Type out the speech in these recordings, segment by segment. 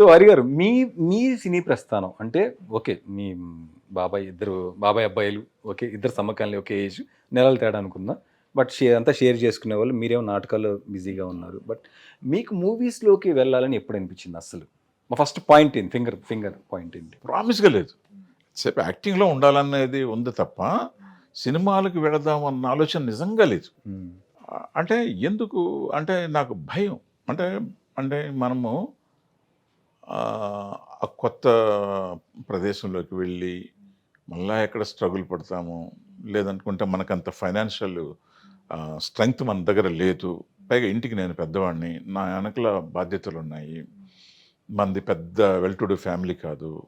So Hari గారు మీ మీ సినీ ప్రస్థానం అంటే ఓకే మీ బాబాయ్ ఇద్దరు బాబాయ్ అబ్బాయిలు ఓకే ఇద్దరు సమ్మకాలి ఒకే ఏజ్ నెలల తేడా అనుకుందాం బట్ షేర్ అంతా షేర్ చేసుకునే వాళ్ళు మీరేమో నాటకాల్లో బిజీగా ఉన్నారు. బట్ మీకు మూవీస్లోకి వెళ్ళాలని ఎప్పుడు అనిపించింది అసలు మా ఫస్ట్ పాయింట్ ఏంటి ఫింగర్ ఫింగర్ పాయింట్ ఏంటి ప్రామిస్గా లేదు. సేపు యాక్టింగ్లో ఉండాలనేది ఉంది తప్ప సినిమాలకు వెళదాం అన్న ఆలోచన నిజంగా లేదు. అంటే ఎందుకు? అంటే నాకు భయం. అంటే అంటే మనము ఆ కొత్త ప్రదేశంలోకి వెళ్ళి మళ్ళీ ఎక్కడ స్ట్రగుల్ పడతాము? లేదనుకుంటే మనకంత ఫైనాన్షియల్ స్ట్రెంగ్త్ మన దగ్గర లేదు. పైగా ఇంటికి నేను పెద్దవాడిని. నా వెనకల బాధ్యతలు ఉన్నాయి మనది పెద్ద వెల్ టు డూ ఫ్యామిలీ కాదు.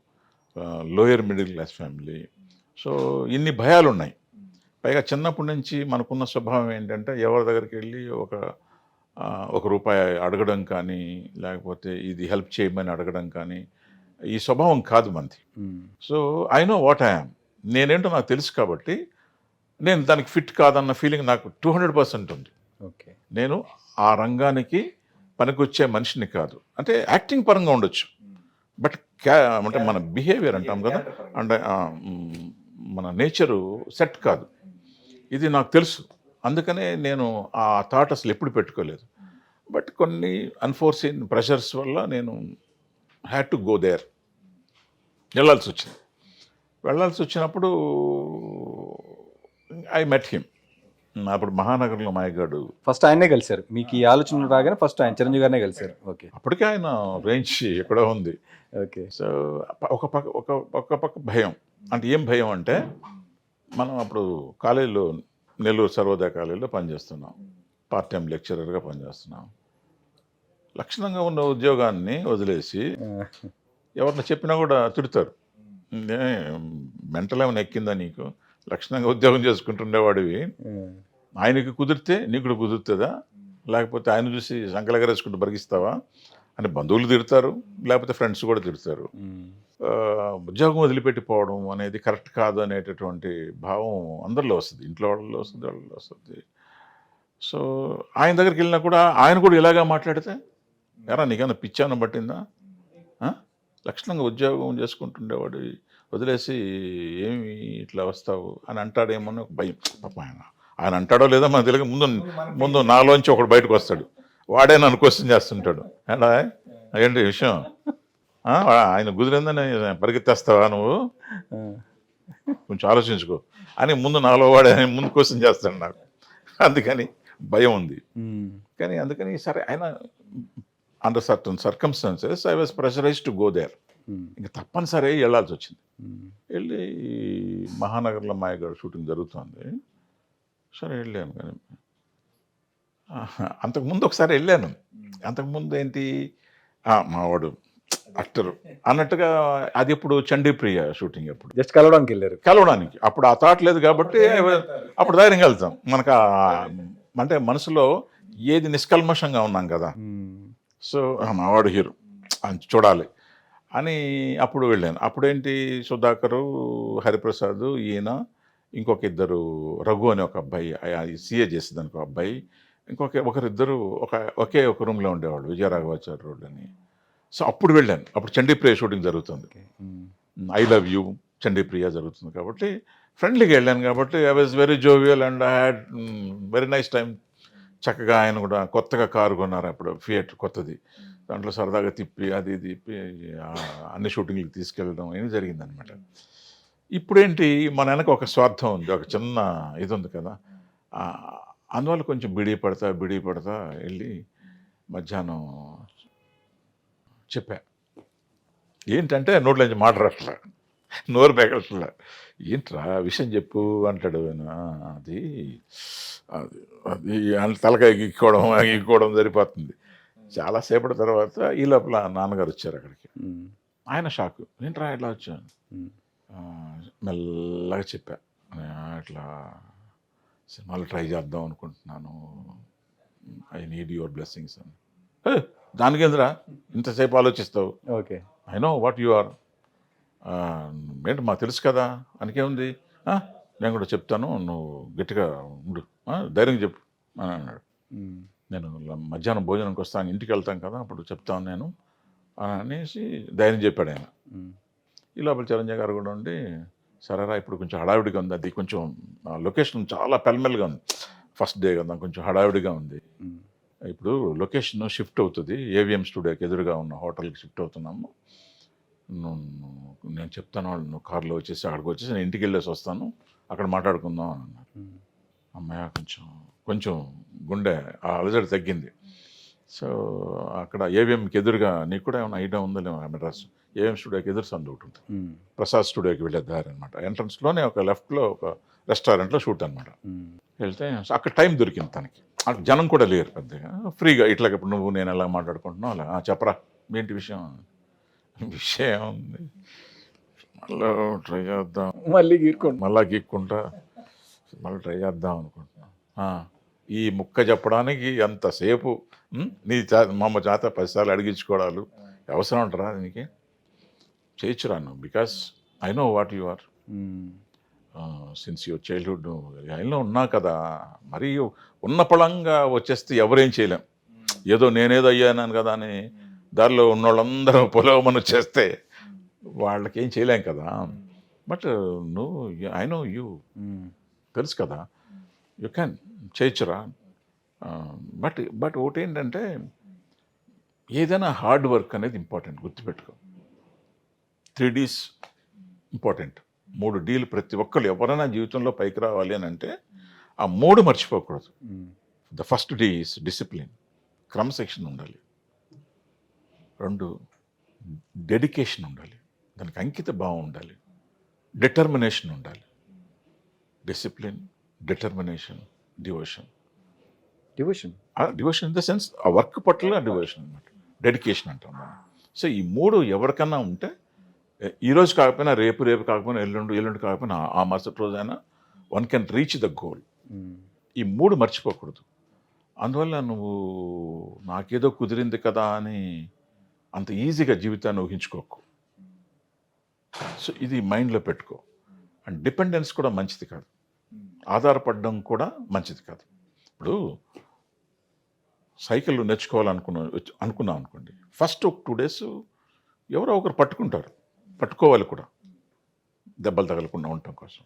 Lower middle class family so ఇన్ని భయాలు ఉన్నాయి పైగా చిన్నప్పటి నుంచి మనకున్న స్వభావం ఏంటంటే ఎవరి దగ్గరికి వెళ్ళి ఒక ఒక రూపాయి అడగడం కానీ లేకపోతే ఇది హెల్ప్ చేయమని అడగడం కానీ ఈ స్వభావం కాదు మనది మ్మ్. So I know what I'm నేనేంటో నాకు తెలుసు కాబట్టి నేను దానికి ఫిట్ కాదన్న ఫీలింగ్ నాకు టూ హండ్రెడ్ పర్సెంట్ ఉంది. ఓకే. నేను ఆ రంగానికి పనికొచ్చే మనిషిని కాదు. అంటే యాక్టింగ్ పరంగా ఉండొచ్చు. బట్ క్యా అంటే మన బిహేవియర్ అంటాం కదా అంటే మన నేచరు సెట్ కాదు. ఇది నాకు తెలుసు. అందుకనే నేను ఆ థాట్ అసలు ఎప్పుడు పెట్టుకోలేదు. బట్ కొన్ని అన్ఫోర్సీన్ ప్రెషర్స్ వల్ల నేను హ్యాడ్ టు గో దేర్ వెళ్ళాల్సి వచ్చింది. వెళ్ళాల్సి వచ్చినప్పుడు ఐ మెట్ హిమ్ అప్పుడు మహానగరంలో మాయగాడు ఫస్ట్ ఆయనే కలిశారు. మీకు ఈ ఆలోచన రాగానే ఫస్ట్ ఆయన చిరంజీవి గారినే కలిశారు. ఓకే అప్పటికే ఆయన రేంజ్ ఎక్కడో ఉంది. ఓకే సో ఒక పక్క ఒక ఒక పక్క భయం. అంటే ఏం భయం అంటే మనం అప్పుడు కాలేజీలో నెల్లూరు సర్వోదయ కాలేజీలో పనిచేస్తున్నాం. పార్ట్ టైం లెక్చరర్గా పనిచేస్తున్నాం. లక్షణంగా ఉన్న ఉద్యోగాన్ని వదిలేసి ఎవరిని చెప్పినా కూడా తిడతారు. మెంటల్ ఏమైనా ఎక్కిందా నీకు? లక్షణంగా ఉద్యోగం చేసుకుంటుండేవాడివి. ఆయనకి కుదిరితే నీకు కూడా కుదురుతుందా? లేకపోతే ఆయన చూసి సంకలగరేసుకుంటూ బరిగిస్తావా? అని బంధువులు తిడతారు. లేకపోతే ఫ్రెండ్స్ కూడా తిడతారు. ఉద్యోగం వదిలిపెట్టిపోవడం అనేది కరెక్ట్ కాదు అనేటటువంటి భావం అందరిలో వస్తుంది. ఇంట్లో వాళ్ళలో వస్తుంది వాళ్ళలో వస్తుంది. సో ఆయన దగ్గరికి వెళ్ళినా కూడా ఆయన కూడా ఇలాగా మాట్లాడితే ఎరా నీకన్నా పిచ్చాన పట్టిందా? లక్షణంగా ఉద్యోగం చేసుకుంటుండేవాడు వదిలేసి ఏమి ఇట్లా వస్తావు? అని అంటాడేమో అని ఒక భయం. పాప ఆయన ఆయన అంటాడో లేదో మనకు తెలియక ముందు ముందు నాలోంచి ఒకడు బయటకు వస్తాడు. వాడే నన్ను క్వశ్చన్ చేస్తుంటాడు. ఏంటా ఏంటి విషయం? ఆయన కుదిరిందని పరిగెత్తేస్తావా నువ్వు? కొంచెం ఆలోచించుకో. అని ముందు నాలో వాడే ముందు క్వశ్చన్ చేస్తాడు నాకు. అందుకని భయం ఉంది. కానీ అందుకని సరే ఆయన under certain circumstances I was pressurise to go there ఇంకా తప్పనిసరి వెళ్ళాల్సి వచ్చింది. వెళ్ళి మహానగర్లో మాయగాడు షూటింగ్ జరుగుతుంది. సరే వెళ్ళాను కానీ అంతకుముందు ఒకసారి వెళ్ళాను. అంతకుముందు ఏంటి? మావాడు యాక్టర్ అన్నట్టుగా అది ఇప్పుడు చండీప్రియ షూటింగ్ అప్పుడు జస్ట్ కలవడానికి వెళ్ళారు. కలవడానికి. అప్పుడు ఆ థాట్ లేదు కాబట్టి అప్పుడు ధైర్యంగా వెళ్తాం మనకు ఆ- అంటే మనసులో ఏది నిష్కల్మషంగా ఉన్నాం కదా. సో ఆ, మావాడు హీరో అని చూడాలి. అని అప్పుడు వెళ్ళాను. అప్పుడేంటి సుధాకరు హరిప్రసాద్ ఈయన ఇంకొక ఇద్దరు రఘు అనే ఒక అబ్బాయి సీఏ చేసేదానికి ఒక అబ్బాయి. ఇంకొక ఒకరిద్దరు ఒక ఒకే ఒక రూమ్లో ఉండేవాళ్ళు విజయరాఘవాచార్య రోడ్ అని సో అప్పుడు వెళ్ళాను. అప్పుడు చండీప్రియ షూటింగ్ జరుగుతుంది. ఐ లవ్ యూ చండీప్రియ జరుగుతుంది కాబట్టి ఫ్రెండ్లీగా వెళ్ళాను కాబట్టి I was very jovial and I had very nice time చక్కగా ఆయన కూడా కొత్తగా కారు కొన్నారు అప్పుడు ఫియట్ కొత్తది. దాంట్లో సరదాగా తిప్పి అది తిప్పి అన్ని షూటింగ్లకు తీసుకెళ్ళడం అనేది జరిగిందనమాట. ఇప్పుడేంటి మన వెనక ఒక స్వార్థం ఉంది ఒక చిన్న ఇది ఉంది కదా. అందువల్ల కొంచెం బిడి పడతా బిడి పడతా వెళ్ళి మధ్యాహ్నం చెప్పా. ఏంటంటే నోట్లో నుంచి మాట రాట్లా. నోరు పెగట్లా ఏంట్రా విషయం చెప్పు అంటాడు ఆయన. "ఆ, అది అది అది తలకాయ గీక్కోవడం గీక్కోవడం సరిపోతుంది. చాలాసేపటి తర్వాత ఈ లోపల నాన్నగారు వచ్చారు అక్కడికి. ఆయన షాక్. ఏంట్రా ఇట్లా వచ్చాను మెల్లగా చెప్పా. "ఆ, ఇట్లా సినిమాలు ట్రై చేద్దాం అనుకుంటున్నాను. ఐ నీడ్ యువర్ బ్లెస్సింగ్స్ అని. "ఏ, దానికేంద్రా ఇంతసేపు ఆలోచిస్తావు. Okay. I know what you are ఏంటి మాకు తెలుసు కదా? అనికేముంది? "ఆ, నేను కూడా చెప్తాను నువ్వు గట్టిగా ఉండు. ఆ, ధైర్యంగా చెప్పు అని అన్నాడు. నేను మధ్యాహ్నం భోజనంకి వస్తాను ఇంటికి వెళ్తాం కదా అప్పుడు చెప్తాను నేను అని అనేసి ధైర్యం చెప్పాడు ఆయన. ఈ లోపల చిరంజీవి గారు కూడా ఉండి సరేరా ఇప్పుడు కొంచెం హడావిడిగా ఉంది అది కొంచెం లొకేషన్ చాలా పెల్మెల్గా ఉంది. ఫస్ట్ డే కదా కొంచెం హడావిడిగా ఉంది. ఇప్పుడు లొకేషన్ షిఫ్ట్ అవుతుంది. ఏవిఎం స్టూడియోకి ఎదురుగా ఉన్న హోటల్కి షిఫ్ట్ అవుతున్నాము. నువ్వు నేను చెప్తాను వాళ్ళు నువ్వు కార్లో వచ్చేసి అక్కడికి వచ్చేసి నేను ఇంటికి వెళ్ళేసి వస్తాను. అక్కడ మాట్లాడుకుందాం అని అన్నారు. అమ్మాయి కొంచెం కొంచెం గుండె ఆ అలజడి తగ్గింది. సో అక్కడ ఏవిఎంకి ఎదురుగా నీకు కూడా ఏమైనా ఐడియా ఉందో లేమో మెడ్రాస్? ఏవిఎం స్టూడియోకి ఎదురు సందు ఒకటి ఉంటుంది. ప్రసాద్ స్టూడియోకి వెళ్ళే దారి అనమాట ఎంట్రన్స్లోనే ఒక లెఫ్ట్లో ఒక రెస్టారెంట్లో షూట్ అనమాట వెళ్తే అక్కడ టైం దొరికింది తనకి. అక్కడ జనం కూడా లేరు పెద్దగా. ఫ్రీగా ఇట్లా ఇప్పుడు నువ్వు నేను ఎలా మాట్లాడుకుంటున్నావు? అలా "ఆ, చెప్పరా ఏంటి విషయం? విషయం ఉంది. మళ్ళీ ట్రై చేద్దాం. మళ్ళీ గీరుకోండి మళ్ళా గీక్కుంటా. మళ్ళీ ట్రై చేద్దాం అనుకుంటున్నాం. "ఆ, ఈ ముక్క చెప్పడానికి ఎంతసేపు? నీ చా చేత పదిసార్లు అడిగించుకోవడాలు అవసరం అంటారా దీనికి? చేయొచ్చురా నువ్వు because I know what you are since your childhood ఆయనలో ఉన్నా కదా మరి ఉన్న పళంగా వచ్చేస్తే ఎవరేం చేయలేం. ఏదో నేనేదో అయ్యాను కదా అని దారిలో ఉన్నోళ్ళందరూ పొలవమని వచ్చేస్తే వాళ్ళకి ఏం చేయలేం కదా. బట్ నువ్వు ఐ నో యూ తెలుసు కదా. యూ క్యాన్ చేయొచ్చురా బట్ బట్ ఒకటి ఏంటంటే ఏదైనా హార్డ్ వర్క్ అనేది ఇంపార్టెంట్ గుర్తుపెట్టుకో. త్రీ డీస్ ఇంపార్టెంట్ మూడు డీలు ప్రతి ఒక్కరు ఎవరైనా జీవితంలో పైకి రావాలి అని అంటే ఆ మూడు మర్చిపోకూడదు. The first D is discipline క్రమశిక్షణ ఉండాలి. రెండు డెడికేషన్ ఉండాలి. దానికి అంకిత భావం ఉండాలి. డిటర్మినేషన్ ఉండాలి. Discipline determination devotion devotion devotion in the sense ఆ వర్క్ పట్ల డివోషన్ అనమాట డెడికేషన్ అంటాం సో ఈ మూడు ఎవరికన్నా ఉంటే ఏ- ఈ రోజు కాకపోయినా రేపు రేపు కాకపోయినా ఎల్లుండి ఎల్లుండి కాకపోయినా ఆ- మరుసటి రోజైనా one can reach the goal ఈ మూడు మర్చిపోకూడదు. అందువల్ల నువ్వు నాకేదో కుదిరింది కదా అని అంత ఈజీగా జీవితాన్ని ఊహించుకోకు. సో ఇది మైండ్లో పెట్టుకో. అండ్ డిపెండెన్స్ కూడా మంచిది కాదు. ఆధారపడడం కూడా మంచిది కాదు. ఇప్పుడు సైకిల్ నేర్చుకోవాలనుకున్న అనుకున్నాం అనుకోండి. ఫస్ట్ ఒక టూ డేస్ ఎవరో ఒకరు పట్టుకుంటారు. పట్టుకోవాలి కూడా. దెబ్బలు తగలకుండా ఉండటం కోసం.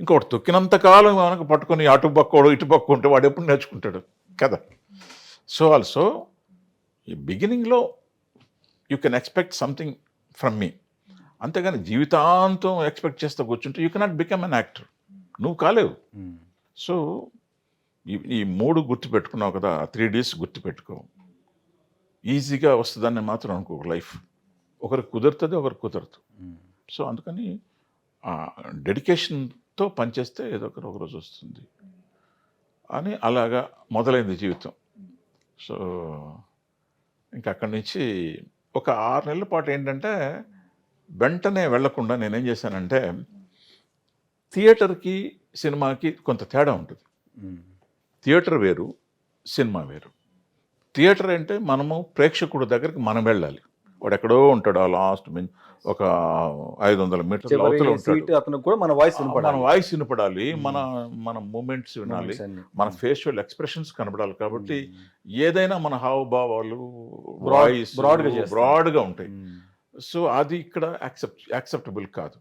ఇంకొకటి తొక్కినంత కాలం మనకు పట్టుకొని అటు పక్కోడు ఇటు పక్క ఉంటే వాడు ఎప్పుడు నేర్చుకుంటాడు? కదా. సో ఆల్సో ఈ బిగినింగ్లో you can expect something from me అంతేగాని జీవితాంతం ఎక్స్పెక్ట్ చేస్తూ కూర్చుంటే you cannot become an actor నువ్వు కాలేవు. ఉమ్, సో ఈ ఈ మూడు గుర్తుపెట్టుకున్నావు కదా త్రీ డేస్ గుర్తుపెట్టుకో ఈజీగా వస్తుందని మాత్రం అనుకో లైఫ్ ఒకరికి కుదురుతుంది ఒకరికి కుదరదు. సో అందుకని ఆ డెడికేషన్తో పనిచేస్తే ఏదో ఒక ఒక రోజు వస్తుంది. అని అలాగా మొదలైంది జీవితం. సో ఇంకా అక్కడి నుంచి ఒక ఆరు నెలల పాటు ఏంటంటే వెంటనే వెళ్ళకుండా నేనేం చేశానంటే థియేటర్కి సినిమాకి కొంత తేడా ఉంటుంది. థియేటర్ వేరు సినిమా వేరు. థియేటర్ అంటే మనము ప్రేక్షకుడి దగ్గరికి మనం వెళ్ళాలి. వాడు ఎక్కడో ఉంటాడు ఆ లాస్ట్ మీన్ ఒక ఐదు వందల మీటర్ల చివరి అవతల ఉంటాడు. అతను కూడా మన వాయిస్ మన వినపడాలి వాయిస్ వినపడాలి మన మన మూమెంట్స్ వినాలి. మన ఫేషియల్ ఎక్స్ప్రెషన్స్ కనపడాలి కాబట్టి ఉమ్, ఏదైనా మన హావభావాలు వాయిస్ broad గా చేస్తాం. బ్రాడ్గా ఉంటాయి. సో అది ఇక్కడ యాక్సెప్ట్ యాక్సెప్టబుల్ కాదు.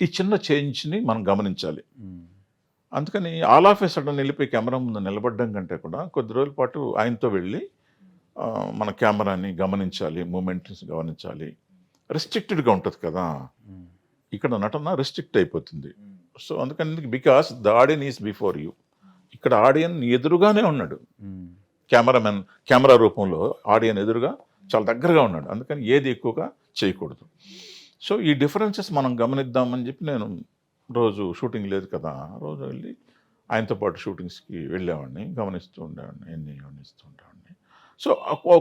ఈ చిన్న చేంజ్ని మనం గమనించాలి. అందుకని ఆల్ ఆఫ్ సడన్ వెళ్ళిపోయి కెమెరా ముందు నిలబడడం కంటే కూడా కొద్ది రోజుల పాటు ఆయనతో వెళ్ళి మన కెమెరాని గమనించాలి మూమెంట్స్ గమనించాలి. రెస్ట్రిక్టెడ్గా ఉంటుంది కదా. ఇక్కడ నటన రెస్ట్రిక్ట్ అయిపోతుంది. సో అందుకని because the audience is before you. ఇక్కడ ఆడియన్ ఎదురుగానే ఉన్నాడు. కెమెరామెన్ కెమెరా రూపంలో ఆడియన్ ఎదురుగా చాలా దగ్గరగా ఉన్నాడు. అందుకని ఏది ఎక్కువగా చేయకూడదు. సో ఈ డిఫరెన్సెస్ మనం గమనిద్దామని చెప్పి నేను రోజు షూటింగ్ లేదు కదా. రోజు వెళ్ళి ఆయనతో పాటు షూటింగ్స్కి వెళ్ళేవాడిని గమనిస్తూ ఉండేవాడిని ఎన్ని గమనిస్తూ ఉండేవాడిని. సో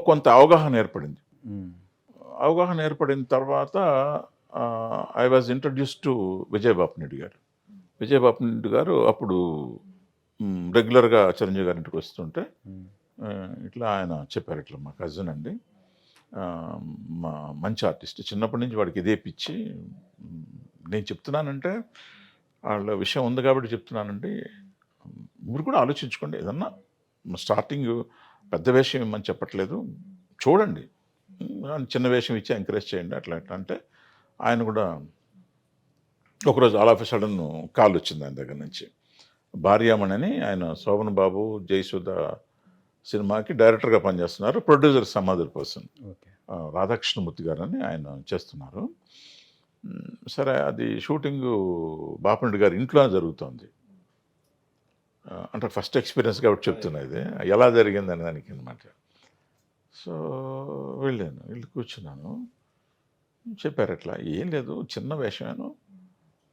కొంత అవగాహన ఏర్పడింది. అవగాహన ఏర్పడిన తర్వాత I was introduce to Vijayababu Naidu గారు. విజయబాబు నాయుడు గారు అప్పుడు రెగ్యులర్గా చిరంజీవి గారి ఇంటికి వస్తుంటే ఇట్లా ఆయన చెప్పారు ఇట్లా మా కజిన్ అండి. మా మంచి ఆర్టిస్ట్ చిన్నప్పటి నుంచి వాడికి ఇదే పిచ్చి. నేను చెప్తున్నానంటే వాళ్ళ విషయం ఉంది కాబట్టి చెప్తున్నానండి. మీరు కూడా ఆలోచించుకోండి. ఏదన్నా స్టార్టింగ్ పెద్ద విషయం ఏమని చెప్పట్లేదు. చూడండి. "ఉమ్, చిన్న వేషం ఇచ్చి ఎంకరేజ్ చేయండి. అట్లా అట్లా అంటే ఆయన కూడా ఒకరోజు ఆల్ ఆఫ్ సడన్ కాల్ వచ్చింది ఆయన దగ్గర నుంచి. భార్యామణి అని ఆయన శోభన్ బాబు జయసుధ సినిమాకి డైరెక్టర్గా పనిచేస్తున్నారు. Producer some other person Radhakrishnamurthy గారు అని ఆయన చేస్తున్నారు. సరే అది షూటింగ్ బాపరెడ్డి గారి ఇంట్లోనే జరుగుతోంది. అంటే ఫస్ట్ ఎక్స్పీరియన్స్ కాబట్టి చెప్తున్నా ఇది. ఎలా జరిగింది అనే దానికి అనమాట సో వెళ్ళాను వెళ్ళి కూర్చున్నాను. చెప్పారు అట్లా ఏం లేదు చిన్న వేషమేను.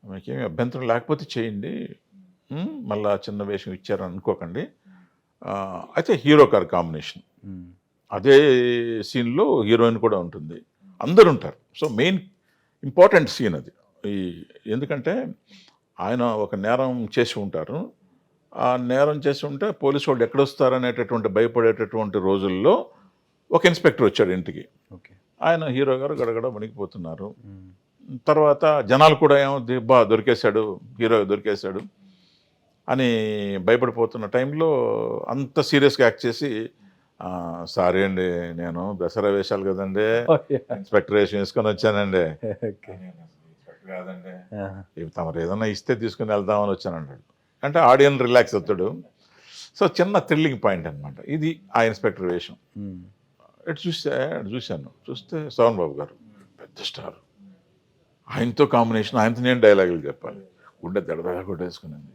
మీకేమి అభ్యంతరం లేకపోతే చేయండి. మళ్ళా చిన్న వేషం ఇచ్చారని అనుకోకండి. అయితే హీరో కార్ కాంబినేషన్. అదే సీన్లో హీరోయిన్ కూడా ఉంటుంది. అందరు ఉంటారు. సో మెయిన్ ఇంపార్టెంట్ సీన్ అది. ఈ ఎందుకంటే ఆయన ఒక నేరం చేసి ఉంటారు. ఆ నేరం చేసి ఉంటే పోలీసు వాళ్ళు ఎక్కడొస్తారనేటటువంటి భయపడేటటువంటి రోజుల్లో ఒక ఇన్స్పెక్టర్ వచ్చాడు ఇంటికి. ఓకే. ఆయన హీరో గారు గడగడ వణికిపోతున్నారు. ఉమ్. తర్వాత జనాలు కూడా ఏమవుద్ది బా దొరికేశాడు హీరో దొరికేశాడు అని భయపడిపోతున్న టైంలో అంత సీరియస్గా యాక్ట్ చేసి "ఆ, సారీ అండి నేను దసరా వేషాలు కదండి ఇన్స్పెక్టర్ వేషం వేసుకొని వచ్చానండి. కాదండి. తమరు ఏదన్నా ఇస్తే తీసుకుని వెళ్దామని వచ్చానంటాడు అంటే ఆడియన్ రిలాక్స్ అవుతాడు. సో చిన్న థ్రిల్లింగ్ పాయింట్ అనమాట ఇది ఆ ఇన్స్పెక్టర్ వేషం. ఉమ్. ఇటు చూస్తే చూశాను. చూస్తే సోహన్ బాబు గారు పెద్ద స్టార్. ఆయనతో కాంబినేషన్ ఆయనతో నేను డైలాగులు చెప్పాలి. గుండె దడదడ కొట్టేసుకునింది.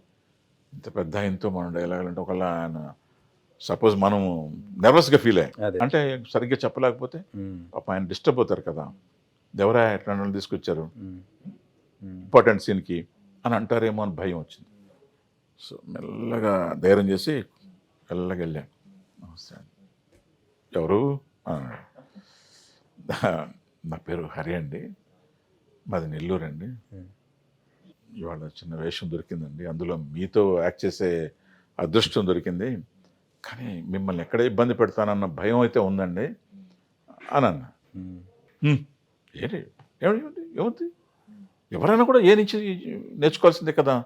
ఇంత పెద్ద ఆయనతో మనం డైలాగులు అంటే ఒకళ్ళ ఆయన సపోజ్ మనం నర్వస్గా ఫీల్ అయ్యాం. అంటే సరిగ్గా చెప్పలేకపోతే ఉమ్. పాప ఆయన డిస్టర్బ్ అవుతారు కదా. ఎవరా ఎట్లా తీసుకొచ్చారు. ఉమ్. ఇంపార్టెంట్ సీన్కి అని అంటారేమో అని భయం వచ్చింది. సో మెల్లగా ధైర్యం చేసి మెల్లగా వెళ్ళాను. నమస్తే. అండి ఎవరు. నా పేరు హరి అండి. మాది నెల్లూరు అండి. ఇవాళ చిన్న వేషం దొరికిందండి. అందులో మీతో యాక్ట్ చేసే అదృష్టం దొరికింది. కానీ మిమ్మల్ని ఎక్కడ ఇబ్బంది పెడతానన్న భయం అయితే ఉందండి అని అన్నా ఉమ్. "హ్మ్, ఏంటి? ఏమిటి ఏమిటి ఏముంది ఎవరైనా కూడా ఏ నుంచి నేర్చుకోవాల్సిందే కదా?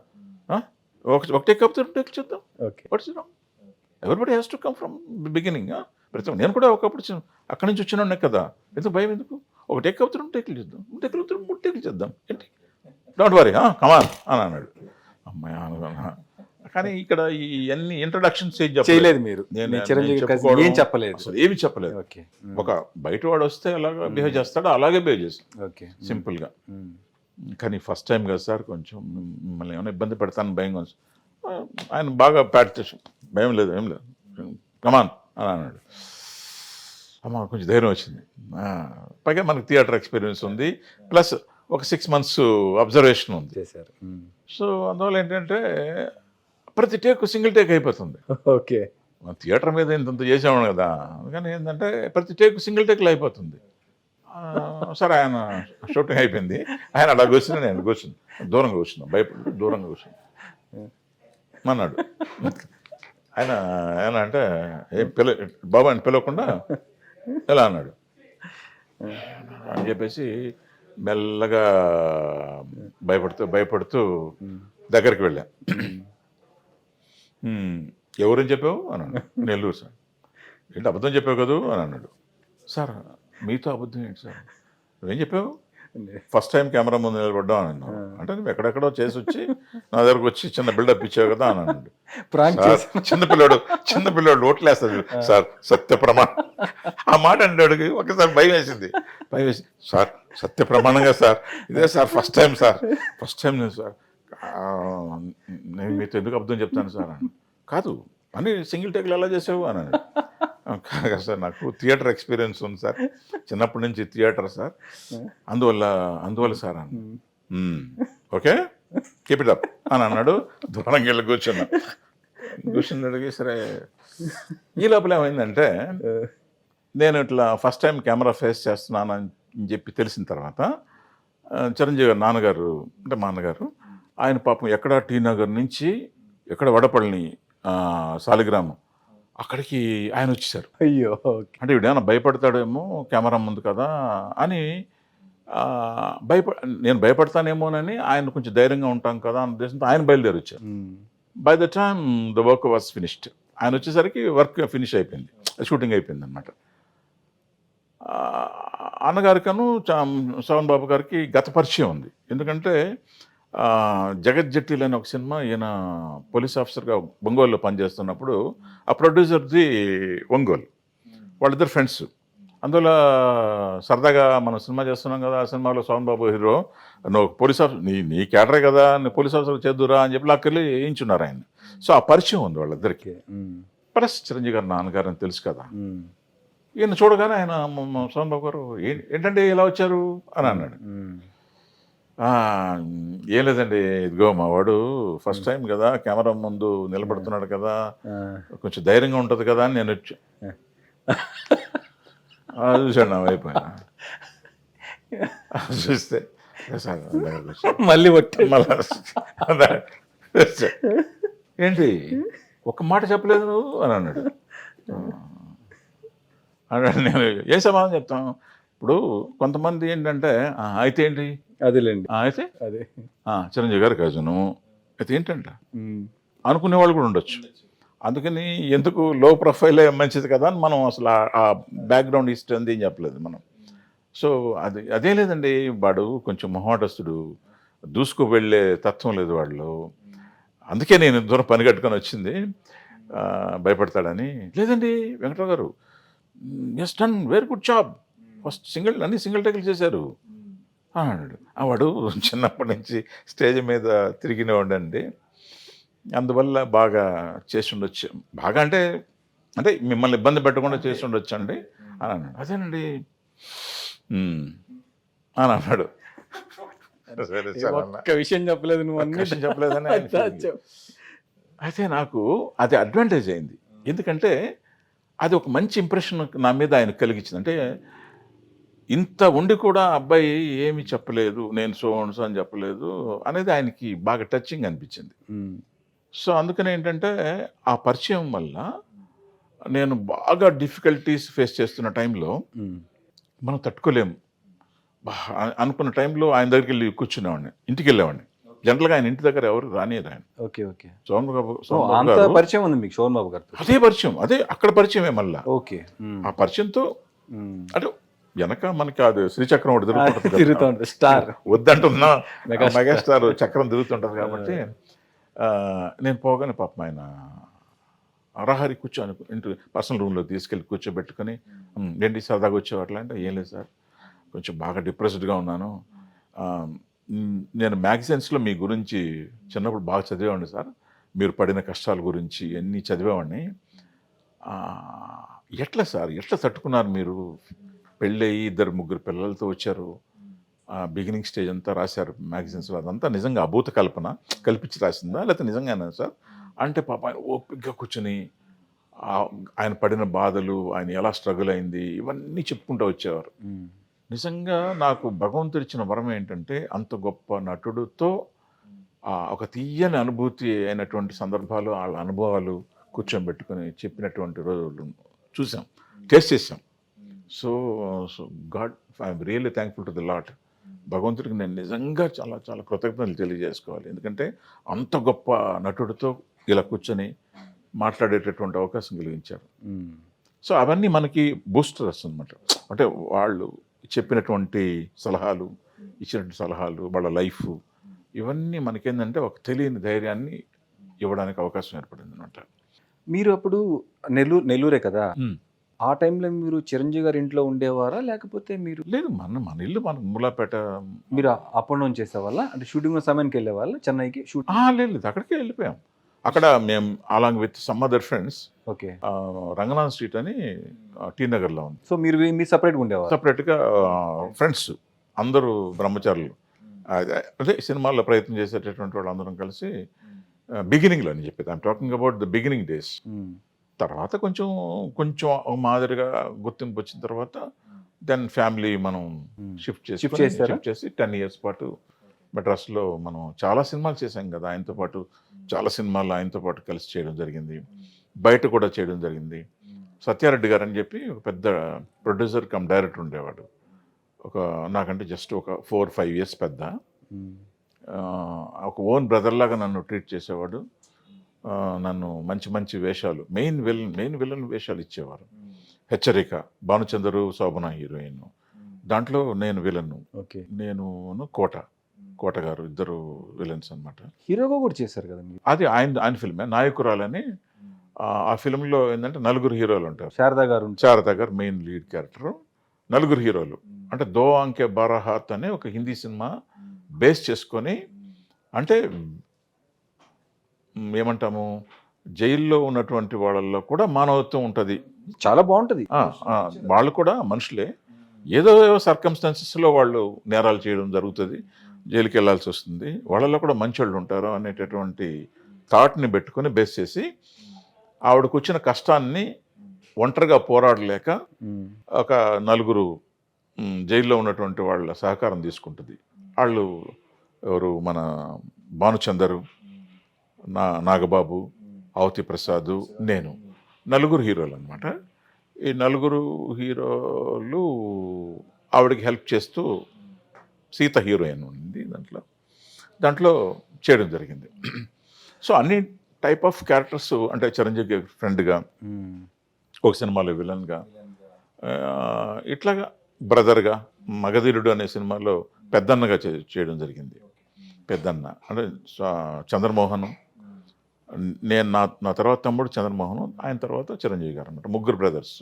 ఒకటే టేక్ చేద్దాం. Okay. What's wrong everybody has to come from beginning ప్రతి నేను కూడా ఒకప్పుడు అక్కడి నుంచి వచ్చిన కదా. ఎందుకు భయం ఎందుకు? ఒక టేక్ రెండు టేకులు చేద్దాం. టేకులు అవుతే మూడు టేకులు చేద్దాం. ఏంటి? డోంట్ వరీ కమాన్ అని అన్నాడు. అమ్మాయి అనుకున్నా కానీ ఇక్కడ ఈ అన్ని ఇంట్రడక్షన్స్ ఏం చెప్పలేదు. చేయలేదు మీరు. నేను- చిరంజీవి ఏం చెప్పలేదు. అసలు ఏమి చెప్పలేదు. ఓకే. ఒక బయట వాడు వస్తే అలాగా బిహేవ్ చేస్తాడో అలాగే బిహేవ్ చేస్తాడు. ఓకే. సింపుల్గా. కానీ ఫస్ట్ టైం కదా సార్ కొంచెం మిమ్మల్ని ఏమైనా ఇబ్బంది పెడతాను భయం కొంచెం. ఆయన బాగా ప్యాట్ చేసి భయం లేదు ఏం లేదు. కమాన్ అని అన్నాడు. అమ్మ కొంచెం ధైర్యం వచ్చింది. పైగా మనకి థియేటర్ ఎక్స్పీరియన్స్ ఉంది. ప్లస్ ఒక సిక్స్ మంత్స్ అబ్జర్వేషన్ ఉంది. సో అందువల్ల ఏంటంటే ప్రతి టేక్ సింగిల్ టేక్ అయిపోతుంది. ఓకే. మన థియేటర్ మీద ఇంత చేసాము కదా. అందుకని ఏంటంటే ప్రతి టేక్ సింగిల్ టేక్లో అయిపోతుంది. సరే ఆయన షూటింగ్ అయిపోయింది. ఆయన అలా కూర్చుని నేను కూర్చుని దూరంగా కూర్చున్నాం భయపడి దూరంగా కూర్చుని అన్నాడు ఆయన ఆయన అంటే ఏం పిల బాబు అని పిలవకుండా ఎలా అన్నాడు? అని చెప్పేసి మెల్లగా భయపడుతూ భయపడుతూ దగ్గరికి వెళ్ళా. ఎవరని చెప్పావు? అన్నాడు. నెల్లూరు సార్. ఏంటి అబద్ధం చెప్పావు కదూ? అని అన్నాడు. సార్ మీతో అబద్ధం ఏంటి సార్? నువ్వేం చెప్పావు? ఫస్ట్ టైం కెమెరా ముందు నిలబడ్డాం అని అంటే నువ్వు ఎక్కడెక్కడో చేసి వచ్చి నా దగ్గరకు వచ్చి చిన్న బిల్డప్ ఇచ్చావు కదా అని అన్నాడు. ప్రాంక్ సార్ చేసి చిన్న పిల్లోడు చిన్న పిల్లోడు ఓట్లేస్తాడు సార్ సత్య ప్రమాణం. ఆ మాట అంటాడు ఒకసారి భయం వేసింది. భయం వేసి సార్ సత్య ప్రమాణంగా సార్. ఇదే sir first time sir. First time నేను సార్ నేను మీతో ఎందుకు అబద్ధం చెప్తాను సార్ అని. కాదు అని సింగిల్ టేక్లు ఎలా చేసావు అని కాదు సార్ నాకు థియేటర్ ఎక్స్పీరియన్స్ ఉంది సార్. చిన్నప్పటి నుంచి థియేటర్ సార్. అందువల్ల అందువల్ల సార్ అని ఓకే? కీప్ ఇట్ అప్ అని అన్నాడు. దూరంగా వెళ్ళి కూర్చున్నా. కూర్చుని అడిగి సరే ఈ లోపల ఏమైందంటే నేను ఇట్లా ఫస్ట్ టైం కెమెరా ఫేస్ చేస్తున్నాను అని చెప్పి తెలిసిన తర్వాత చిరంజీవి గారు నాన్నగారు అంటే మా నాన్నగారు ఆయన పాపం ఎక్కడ టీ నగర్ నుంచి ఎక్కడ వడపల్లిని సాలిగ్రామం అక్కడికి ఆయన వచ్చేసారు అయ్యో అంటే వీడేమైనా భయపడతాడేమో కెమెరా ముందు కదా అని భయప నేను భయపడతానేమోనని ఆయన కొంచెం ధైర్యంగా ఉంటాం కదా అన్న ఉద్దేశంతో ఆయన బయలుదేరి వచ్చారు. By the time the work was finished ఆయన వచ్చేసరికి వర్క్ ఫినిష్ అయిపోయింది షూటింగ్ అయిపోయింది అనమాట అన్నగారికను చా- సోహన్ బాబు గారికి గత పరిచయం ఉంది. ఎందుకంటే జగత్ జట్టిల్ అనే ఒక సినిమా ఈయన పోలీస్ ఆఫీసర్గా ఒంగోలులో పనిచేస్తున్నప్పుడు ఆ ప్రొడ్యూసర్ది ఒంగోలు. వాళ్ళిద్దరు ఫ్రెండ్స్. అందువల్ల సరదాగా మనం సినిమా చేస్తున్నాం కదా ఆ సినిమాలో సోహన్ బాబు హీరో నువ్వు పోలీస్ ఆఫీసర్ నీ నీ క్యాడరే కదా నువ్వు పోలీస్ ఆఫీసర్ చేద్దురా అని చెప్పి లాక్కెళ్ళి వేయించున్నారు ఆయన సో ఆ పరిచయం ఉంది వాళ్ళిద్దరికి. ప్లస్ చిరంజీవి గారు నాన్నగారు తెలుసు కదా. ఈయన చూడగానే ఆయన సోహన్ బాబు గారు "ఏ- ఏంటంటే ఇలా వచ్చారు? అని అన్నాడు. ఉమ్, "ఆ, ఏం లేదండి. ఇదిగో మా వాడు ఫస్ట్ టైం కదా కెమెరా ముందు నిలబడుతున్నాడు కదా కొంచెం ధైర్యంగా ఉంటుంది కదా అని నేను వచ్చా. చూశాడు నా వైపు చూస్తే. మళ్ళీ. ఏంటి ఒక్క మాట చెప్పలేదు నువ్వు అని అన్నాడు. అన్నాడు నేను ఏ సమాధానం చెప్తాం? ఇప్పుడు కొంతమంది ఏంటంటే "ఆ, అయితే ఏంటి? అదేలేండి. "ఆ, అయితే? అదే. "ఆ, చిరంజీవి గారి కజను. అయితే ఏంటంట? అనుకునే వాళ్ళు కూడా ఉండొచ్చు. అందుకని ఎందుకు లో ప్రొఫైలే మంచిది కదా అని మనం అసలు ఆ- బ్యాక్గ్రౌండ్ హిస్టరీ అంది ఏం చెప్పలేదు మనం. సో అది అదే లేదండి వాడు కొంచెం మొహమాటస్తుడు. దూసుకు వెళ్ళే తత్వం లేదు వాళ్ళు అందుకే నేను దూరం పని కట్టుకొని వచ్చింది. భయపడతాడని. లేదండి వెంకటరావు గారు yes done very good job first single అన్ని సింగిల్ టేకులు చేశారు. అన్నాడు. ఆ వాడు చిన్నప్పటి నుంచి స్టేజ్ మీద తిరిగినవాడు అండి అందువల్ల బాగా చేసి ఉండొచ్చు బాగా అంటే అంటే మిమ్మల్ని ఇబ్బంది పెట్టకుండా చేసి ఉండొచ్చు అండి అని అన్నాడు. అదేనండి. అని అన్నాడు. అన్నా. ఒక్క విషయం చెప్పలేదు నువ్వు ఒక్క విషయం చెప్పలేదని. అయితే నాకు అది అడ్వాంటేజ్ అయింది. ఎందుకంటే అది ఒక మంచి ఇంప్రెషన్ నా మీద ఆయన కలిగించింది. అంటే ఇంత ఉండి కూడా అబ్బాయి ఏమీ చెప్పలేదు నేను సో so అని చెప్పలేదు అనేది ఆయనకి బాగా టచింగ్ అనిపించింది. సో అందుకని ఏంటంటే ఆ పరిచయం వల్ల నేను బాగా డిఫికల్టీస్ ఫేస్ చేస్తున్న టైంలో మనం తట్టుకోలేము. అనుకున్న టైంలో ఆయన దగ్గరికి వెళ్ళి కూర్చునేవాడిని ఇంటికి వెళ్ళేవాడిని. జనరల్గా ఆయన ఇంటి దగ్గర ఎవరు రానియరు ఆయన. Okay okay. సోమన్ బాబు గారు పరిచయం ఉంది మీకు శోభన్ బాబు గారితో. అదే పరిచయం అదే అక్కడ పరిచయమే మళ్ళా. ఓకే ఆ పరిచయంతో. అంటే వెనక మనకి అది శ్రీచక్రం ఒకటి తిరుగుతుంటది కదా. తిరుగుతూ ఉంటుంది స్టార్. వద్దంటున్నా. మెగాస్టార్. చక్రం తిరుగుతుంటది కాబట్టి నేను పోగానే పాపం ఆయన అరహరి కూర్చొని ఇంటి పర్సనల్ రూమ్లో తీసుకెళ్ళి కూర్చోబెట్టుకొని "ఉమ్, ఏంటి సరదాగా వచ్చేవారు అట్లా అంటే ఏం లేదు సార్ కొంచెం బాగా డిప్రెస్డ్గా ఉన్నాను. నేను మ్యాగజైన్స్లో మీ గురించి చిన్నప్పుడు బాగా చదివేవాడిని సార్. మీరు పడిన కష్టాల గురించి అన్నీ చదివేవాడిని. ఎట్లా సార్ ఎట్లా తట్టుకున్నారు మీరు? పెళ్ళయి ఇద్దరు ముగ్గురు పిల్లలతో వచ్చారు. బిగినింగ్ స్టేజ్ అంతా రాశారు మ్యాగజైన్స్లో అదంతా నిజంగా అభూత కల్పన. కల్పించి రాసిందా? లేకపోతే నిజంగానే సార్? అంటే పాప ఆయన ఓపికగా కూర్చొని ఆయన పడిన బాధలు ఆయన ఎలా స్ట్రగుల్ అయింది ఇవన్నీ చెప్పుకుంటూ వచ్చేవారు. నిజంగా నాకు భగవంతుడు ఇచ్చిన వరం ఏంటంటే అంత గొప్ప నటుడితో ఒక తీయని అనుభూతి అయినటువంటి సందర్భాలు వాళ్ళ అనుభవాలు కూర్చోబెట్టుకొని చెప్పినటువంటి రోజులు చూసాం. టేస్ట్ చేసాం. So so god I'm really thankful to the lot భగవంతుడికి నేను నిజంగా చాలా చాలా కృతజ్ఞతలు తెలియజేసుకోవాలి. ఎందుకంటే అంత గొప్ప నటుడితో ఇలా కూర్చొని మాట్లాడేటటువంటి అవకాశం కలిగించారు. సో అవన్నీ మనకి బూస్టర్స్ అనమాట అంటే వాళ్ళు చెప్పినటువంటి సలహాలు ఇచ్చినటువంటి సలహాలు వాళ్ళ లైఫ్ ఇవన్నీ మనకేంటంటే ఒక తెలియని ధైర్యాన్ని ఇవ్వడానికి అవకాశం ఏర్పడింది అనమాట మీరు అప్పుడు నెల్లూరు నెల్లూరే కదా? ఆ టైంలో మీరు చిరంజీవి గారి ఇంట్లో ఉండేవారా? లేకపోతే మీరు లేదు మన మన ఇల్లు మన మూలాపేట మీరు అప్ అండ్ డౌన్ చేసేవాళ్ళ? అంటే షూటింగ్ సమయానికి వెళ్ళేవాళ్ళ? చెన్నైకి షూట్ లేదు లేదు. అక్కడికే వెళ్ళిపోయాం. అక్కడ మేము along with some other friends okay. Ranganath street అని టీ నగర్లో ఉంది. సో మీరు మీరు సపరేట్గా ఉండేవారు? సపరేట్గా ఫ్రెండ్స్ అందరూ బ్రహ్మచారులు. అదే అదే సినిమాల్లో ప్రయత్నం చేసేటటువంటి వాళ్ళు అందరం కలిసి బిగినింగ్లో అని చెప్పేది. I'm talking about the beginning days తర్వాత కొంచెం కొంచెం మాదిరిగా గుర్తింపు వచ్చిన తర్వాత దెన్ ఫ్యామిలీ మనం షిఫ్ట్ చేసి? షిఫ్ట్ చేసి టెన్ ఇయర్స్ పాటు మెడ్రాస్లో మనం చాలా సినిమాలు చేశాం కదా ఆయనతో పాటు. చాలా సినిమాలు ఆయనతో పాటు కలిసి చేయడం జరిగింది. బయట కూడా చేయడం జరిగింది. సత్యారెడ్డి గారు అని చెప్పి ఒక పెద్ద ప్రొడ్యూసర్ కమ్ డైరెక్టర్ ఉండేవాడు. ఒక నాకంటే జస్ట్ ఒక ఫోర్ ఫైవ్ ఇయర్స్ పెద్ద. ఒక ఓన్ బ్రదర్ లాగా నన్ను ట్రీట్ చేసేవాడు. నన్ను మంచి మంచి వేషాలు మెయిన్ విలన్ మెయిన్ విలన్ వేషాలు ఇచ్చేవారు. హెచ్చరిక భానుచందరు శోభన హీరోయిన్. దాంట్లో నేను విలన్ ఓకే. నేను కోట కోట గారు ఇద్దరు విలన్స్ అన్నమాట. హీరోగా కూడా చేశారు కదా అది ఆయన ఆయన ఫిల్మే నాయకురాలని. ఆ, ఫిల్మ్లో ఏంటంటే నలుగురు హీరోలు ఉంటారు. శారదా గారు. శారద గారు మెయిన్ లీడ్ క్యారెక్టర్. నలుగురు హీరోలు. అంటే దో అంకె బారాహాత్ అనే ఒక హిందీ సినిమా బేస్ చేసుకొని అంటే ఏమంటాము జైల్లో ఉన్నటువంటి వాళ్ళల్లో కూడా మానవత్వం ఉంటుంది. చాలా బాగుంటది. వాళ్ళు కూడా మనుషులే. ఏదో సర్కమ్స్టాన్సెస్లో వాళ్ళు నేరాలు చేయడం జరుగుతుంది జైలుకి వెళ్ళాల్సి వస్తుంది. వాళ్ళలో కూడా మంచి వాళ్ళు ఉంటారు అనేటటువంటి థాట్ని పెట్టుకొని బేస్ చేసి ఆవిడకు వచ్చిన కష్టాన్ని ఒంటరిగా పోరాడలేక. ఒక నలుగురు జైల్లో ఉన్నటువంటి వాళ్ళ సహకారం తీసుకుంటుంది. వాళ్ళు ఎవరు? మన భానుచందరు నా నాగబాబు అవతి ప్రసాద్ నేను. నలుగురు హీరోలు అనమాట ఈ నలుగురు హీరోలు ఆవిడకి హెల్ప్ చేస్తూ సీత హీరోయిన్ ఉంది దాంట్లో. దాంట్లో చేయడం జరిగింది. సో అన్ని టైప్ ఆఫ్ క్యారెక్టర్స్ అంటే చిరంజీవి ఫ్రెండ్గా ఉమ్. ఒక సినిమాలో విలన్గా ఇట్లాగా బ్రదర్గా మగధీరుడు అనే సినిమాలో పెద్దన్నగా చేయడం జరిగింది. పెద్దన్న అంటే చంద్రమోహన్ నేను నా నా తర్వాత తమ్ముడు చంద్రమోహన్ ఆయన తర్వాత చిరంజీవి గారు అనమాట ముగ్గురు బ్రదర్స్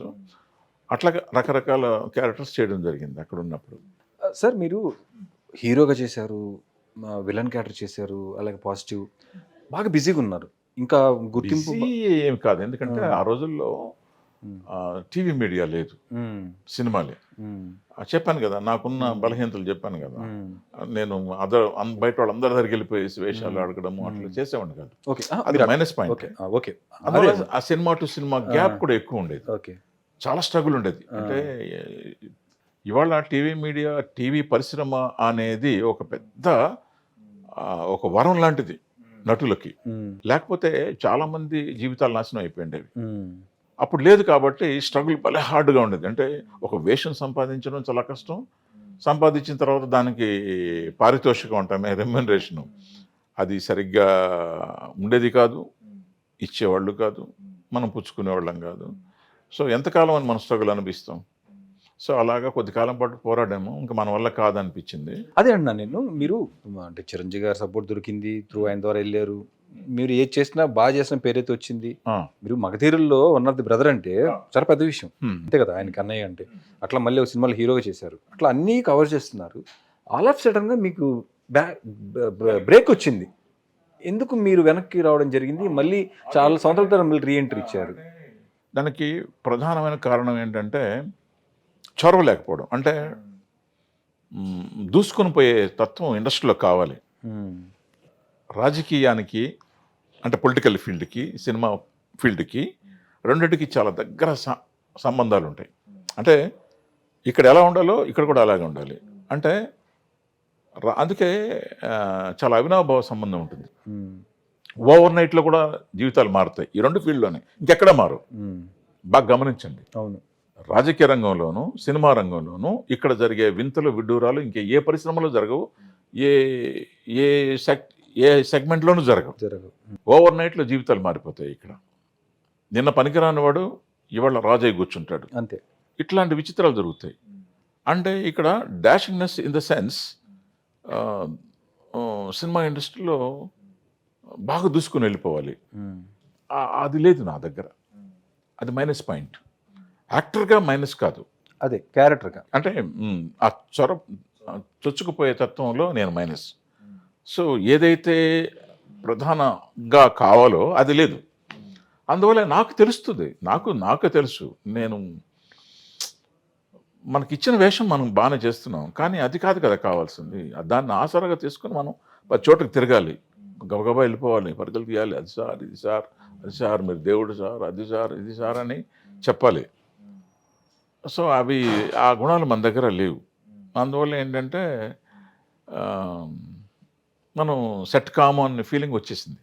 అట్లాగా రకరకాల క్యారెక్టర్స్ చేయడం జరిగింది అక్కడ ఉన్నప్పుడు సార్ మీరు హీరోగా చేశారు విలన్ క్యారెక్టర్ చేశారు అలాగే పాజిటివ్ బాగా బిజీగా ఉన్నారు ఇంకా గుర్తింపు ఏమి కాదు ఎందుకంటే ఆ. రోజుల్లో. టీవీ మీడియా లేదు. సినిమాలే. చెప్పాను కదా నాకున్న బలహీనతలు చెప్పాను కదా. నేను అదర్ బయట వాళ్ళందరి దగ్గరికి వెళ్ళిపోయేసి వేషాలు. అడగడము అట్లా. చేసేవాడిని కాదు. అది మైనస్ పాయింట్ ఓకే. ఆ, సినిమా టు సినిమా గ్యాప్. కూడా ఎక్కువ ఉండేది. ఓకే. చాలా స్ట్రగుల్ ఉండేది. అంటే ఇవాళ టీవీ మీడియా టీవీ పరిశ్రమ అనేది ఒక పెద్ద ఒక వరం లాంటిది నటులకి. లేకపోతే చాలా మంది జీవితాలు నాశనం అయిపోయిండేవి. అప్పుడు లేదు కాబట్టి స్ట్రగుల్ భలే హార్డ్గా ఉండేది. అంటే ఒక వేషం సంపాదించడం చాలా కష్టం. సంపాదించిన తర్వాత దానికి పారితోషికం ఉంటామే రెమ్యునరేషను అది సరిగ్గా ఉండేది కాదు ఇచ్చేవాళ్ళు కాదు మనం పుచ్చుకునేవాళ్ళం కాదు. సో ఎంతకాలం అని మన స్ట్రగుల్ అనిపిస్తాం? సో అలాగా కొద్ది కాలం పాటు పోరాడాము. ఇంకా మన వల్ల కాదనిపించింది. అదే అన్నా నేను మీరు అంటే చిరంజీవి గారు సపోర్ట్ దొరికింది త్రూ ఆయన ద్వారా వెళ్ళారు. మీరు ఏది చేసినా బాగా చేసిన పేరైతే వచ్చింది. మీరు మగధీరుల్లో వన్ ఆఫ్ ది బ్రదర్ అంటే చాలా పెద్ద విషయం. అంతే కదా ఆయనకి అన్నయ్య అంటే. అట్లా మళ్ళీ ఒక సినిమాలో హీరోగా చేశారు. అట్లా అన్నీ కవర్ చేస్తున్నారు. ఆల్ ఆఫ్ సడన్గా మీకు బ్యా బ్రేక్ వచ్చింది. ఎందుకు మీరు వెనక్కి రావడం జరిగింది? మళ్ళీ చాలా సంవత్సరాల తర్వాత మళ్ళీ రీఎంట్రీ ఇచ్చారు. దానికి ప్రధానమైన కారణం ఏంటంటే చొరవ లేకపోవడం. అంటే దూసుకొని పోయే తత్వం ఇండస్ట్రీలో కావాలి. రాజకీయానికి అంటే పొలిటికల్ ఫీల్డ్కి సినిమా ఫీల్డ్కి రెండింటికి చాలా దగ్గర సంబంధాలు ఉంటాయి. అంటే ఇక్కడ ఎలా ఉండాలో ఇక్కడ కూడా అలాగే ఉండాలి. అంటే అందుకే చాలా అవినాభావ సంబంధం ఉంటుంది. ఓవర్ నైట్లో కూడా జీవితాలు మారుతాయి. ఈ రెండు ఫీల్డ్లోనే. ఇంకెక్కడ మారు. బాగా గమనించండి. అవును. రాజకీయ రంగంలోనూ సినిమా రంగంలోనూ ఇక్కడ జరిగే వింతలు విడ్డూరాలు ఇంకే ఏ పరిశ్రమలో జరగవు. ఏ ఏ సెక్ ఏ సెగ్మెంట్లోనూ జరగవు. జరగదు ఓవర్ నైట్లో జీవితాలు మారిపోతాయి ఇక్కడ. నిన్న పనికిరాని వాడు ఇవాళ రాజయ్య కూర్చుంటాడు. అంతే. ఇట్లాంటి విచిత్రాలు జరుగుతాయి. అంటే ఇక్కడ dashingness in the sense cinema ఇండస్ట్రీలో బాగా దూసుకుని వెళ్ళిపోవాలి. అది లేదు నా దగ్గర. అది మైనస్ పాయింట్. యాక్టర్గా మైనస్ కాదు. అదే క్యారెక్టర్గా. అంటే ఆ చొర చొచ్చుకుపోయే తత్వంలో నేను మైనస్. సో ఏదైతే ప్రధానంగా కావాలో అది లేదు. అందువల్ల నాకు తెలుస్తుంది నాకు నాకు తెలుసు. నేను మనకి ఇచ్చిన వేషం మనం బాగానే చేస్తున్నాం కానీ అది కాదు కదా కావాల్సింది. దాన్ని ఆసరాగా తీసుకొని మనం పది చోటకి తిరగాలి. గబగబా వెళ్ళిపోవాలి పరుగులు తీయాలి అది సార్ ఇది సార్ అది సార్ మీరు దేవుడు సార్ అది సార్ ఇది సార్ అని చెప్పాలి. సో అవి ఆ గుణాలు మన దగ్గర లేవు. అందువల్ల ఏంటంటే మనం సెట్ కాము అనే ఫీలింగ్ వచ్చేసింది.